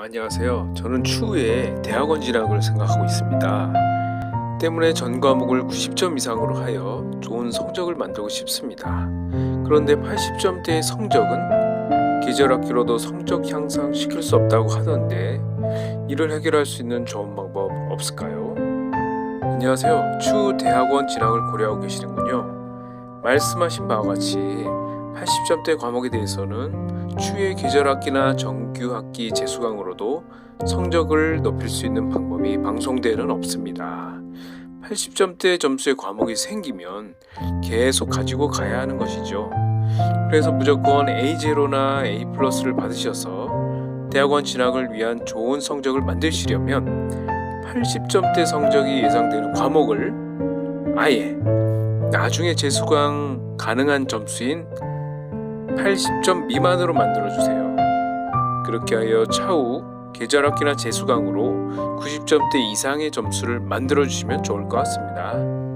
안녕하세요. 저는 추후에 대학원 진학을 생각하고 있습니다. 때문에 전 과목을 90점 이상으로 하여 좋은 성적을 만들고 싶습니다. 그런데 80점대의 성적은 계절학기로도 성적 향상시킬 수 없다고 하던데 이를 해결할 수 있는 좋은 방법 없을까요? 안녕하세요. 추후 대학원 진학을 고려하고 계시는군요. 말씀하신 바와 같이 80점대 과목에 대해서는 추후의 계절학기나 정규학기 재수강으로도 성적을 높일 수 있는 방법이 방송대에는 없습니다. 80점대 점수의 과목이 생기면 계속 가지고 가야 하는 것이죠. 그래서 무조건 A0나 A 플러스를 받으셔서 대학원 진학을 위한 좋은 성적을 만드시려면 80점대 성적이 예상되는 과목을 아예 나중에 재수강 가능한 점수인 80점 미만으로 만들어 주세요. 그렇게 하여 차후 계절학기나 재수강으로 90점대 이상의 점수를 만들어 주시면 좋을 것 같습니다.